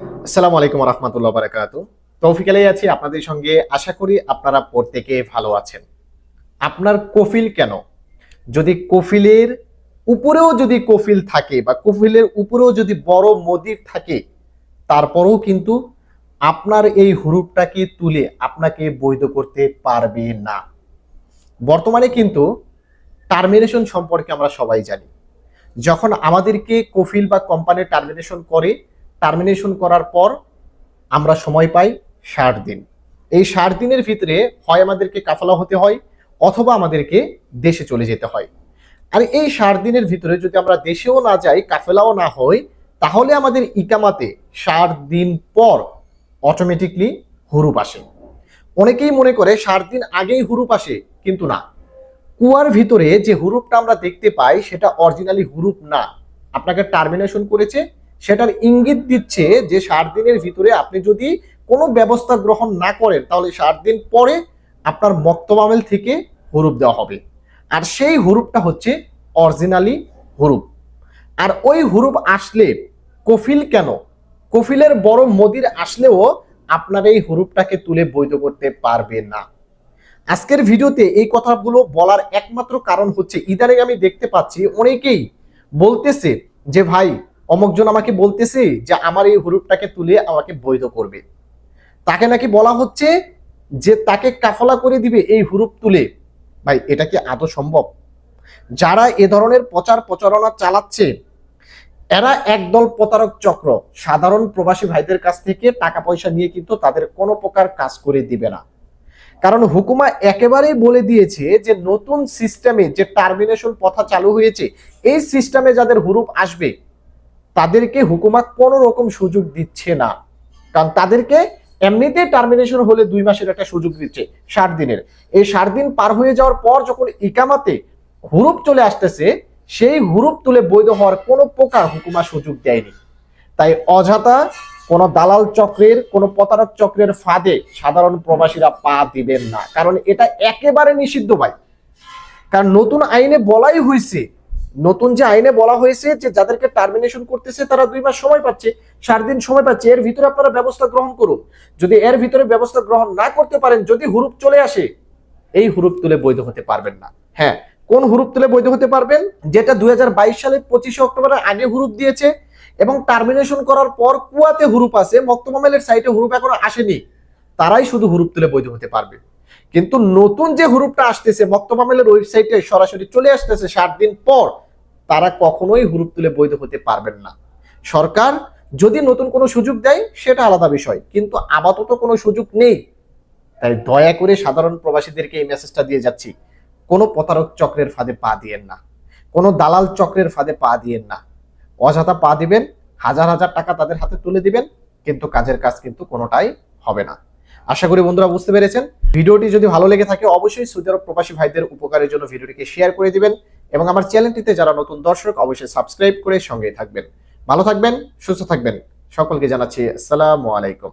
আসসালামু আলাইকুম রহমতুল্লাহ বারাকাতু। তৌফিক আলাই আছি আপনাদের সঙ্গে। আশা করি আপনারা প্রত্যেকে ভালো আছেন। আপনার কফিল কেন? যদি কফিলের উপরেও যদি কফিল থাকে বা কফিলের উপরেও যদি বড় মদির থাকে, তারপরেও কিন্তু আপনার এই হুরুপটাকে তুলে আপনাকে বৈধ করতে পারবে না। বর্তমানে কিন্তু টার্মিনেশন সম্পর্কে আমরা সবাই জানি। যখন আমাদেরকে কফিল বা কোম্পানি টার্মিনেশন করে টার্মিনেশন করার পর আমরা সময় পাই ষাট দিন। এই ষাট দিনের ভিতরে হয় আমাদেরকে কাফালা হতে হয় অথবা আমাদেরকে দেশে চলে যেতে হয়। আর এই ষাট দিনের ভিতরে যদি আমরা দেশেও না যাই, কাফেলাও না হই, তাহলে আমাদের ইকামাতে ষাট দিন পর অটোমেটিকলি হুরুপ আসে। অনেকেই মনে করে ষাট দিন আগেই হুরুপ আসে, কিন্তু না। কুয়ার ভিতরে যে হুরুপটা আমরা দেখতে পাই, সেটা অরিজিনালি হুরুপ না। আপনাকে টার্মিনেশন করেছে সেটার ইঙ্গিত দিচ্ছে যে ষাট দিনের ভিতরে আপনি যদি কোনো ব্যবস্থা গ্রহণ না করেন, তাহলে ষাট দিন পরে আপনার মক্তবামেল থেকে হুরুপ দেওয়া হবে। আর সেই হুরুপটা হচ্ছে অরিজিনালি হুরুপ। আর ওই হুরুপ আসলে কফিল কেন? কফিলের বড় মদির আসলেও আপনার এই হুরুপটাকে তুলে বৈধ করতে পারবে না। আজকের ভিডিওতে এই কথাগুলো বলার একমাত্র কারণ হচ্ছে, ইদানিং আমি দেখতে পাচ্ছি অনেকেই বলতেছে যে, ভাই অমকজন আমাকে বলতেছে যে আমার এই হুরুপটাকে তুলে আমাকে বৈধ করবে। তাকে নাকি বলা হচ্ছে যে তাকে কাফলা করে দিবে এই হুরুপ তুলে। ভাই, এটা কি আদৌ সম্ভব? যারা এ ধরনের প্রচার প্রচারণা চালাচ্ছে, এরা একদল প্রতারক চক্র। সাধারণ প্রবাসী ভাইদের কাছ থেকে টাকা পয়সা নিয়ে কিন্তু তাদের কোনো প্রকার কাজ করে দিবে না। কারণ হুকুমা একেবারেই বলে দিয়েছে যে নতুন সিস্টেমে যে টার্মিনেশন প্রথা চালু হয়েছে, এই সিস্টেমে যাদের হুরুপ আসবে তাদেরকে হুকুমা কোনো রকম সুযোগ দিচ্ছে না। কারণ তাদেরকে এমনিতে টার্মিনেশন হলে দুই মাসের একটা সুযোগ দিচ্ছে, ষাট দিনের। এই ষাট দিন পার হয়ে যাওয়ার পর যখন ইকামাতে হুরুপ চলে আসতেছে, সেই হুরুপ তুলে বৈধ হওয়ার কোনো প্রকার হুকুমা সুযোগ দেয়নি। তাই অযথা কোনো দালাল চক্রের, কোনো প্রতারক চক্রের ফাঁদে সাধারণ প্রবাসীরা পা দিবেন না। কারণ এটা একেবারে নিষিদ্ধ ভাই। কারণ নতুন আইনে বলাই হয়েছে নতুন যে আইনে বলা হয়েছে যে যাদেরকে টার্মিনেশন করতেছে, তারা দুই মাস সময় পাচ্ছে ষাট দিন সময় পাচ্ছে, এর ভিতরে আপনারা ব্যবস্থা গ্রহণ করুন। যদি এর ভিতরে ব্যবস্থা গ্রহণ না করতে পারেন, যদি হুরুপ চলে আসে, এই হুরুপ তুলে বৈধ হতে পারবেন না। হ্যাঁ কোন হুরুপ তুলে বৈধ হতে পারবেন? যেটা দুই সালে পঁচিশে অক্টোবরের আগে হুরুপ দিয়েছে এবং টার্মিনেশন করার পর কুয়াতে হুরুপ আছে মক্তমামেলের সাইটে হুরুপ এখনও আসেনি, তারাই শুধু হুরুপ তুলে বৈধ হতে পারবে। কিন্তু নতুন যে হুরুপটা আসতেছে মক্তমামেলের ওয়েবসাইটে সরাসরি চলে আসতেছে সাত দিন পর তারা কখনোই হুরুপ তুলে বৈধ হতে পারবেন না। সরকার যদি নতুন কোনো সুযোগ দেয়, সেটা আলাদা বিষয়, কিন্তু আপাতত কোনো সুযোগ নেই। তাই দয়া করে সাধারণ প্রবাসীদেরকে এই মেসেজটা দিয়ে যাচ্ছি, কোনো প্রতারক চক্রের ফাঁদে পা দিয়েন না, কোনো দালাল চক্রের ফাঁদে পা দিয়েন না। অযথা পা দিবেন, হাজার হাজার টাকা তাদের হাতে তুলে দিবেন, কিন্তু কাজের কাজ কিন্তু কোনোটাই হবে না। আশা করি বন্ধুরা বুঝতে পেরেছেন। ভিডিওটি যদি ভালো লেগে থাকে, অবশ্যই সৌদি আরব প্রবাসী ভাইদের উপকারের জন্য ভিডিওটিকে শেয়ার করে দিবেন। এবং আমার চ্যানেলটিতে যারা নতুন দর্শক, অবশ্যই সাবস্ক্রাইব করে সঙ্গে থাকবেন। ভালো থাকবেন, সুস্থ থাকবেন। সকলকে জানাচ্ছি আসসালামু আলাইকুম।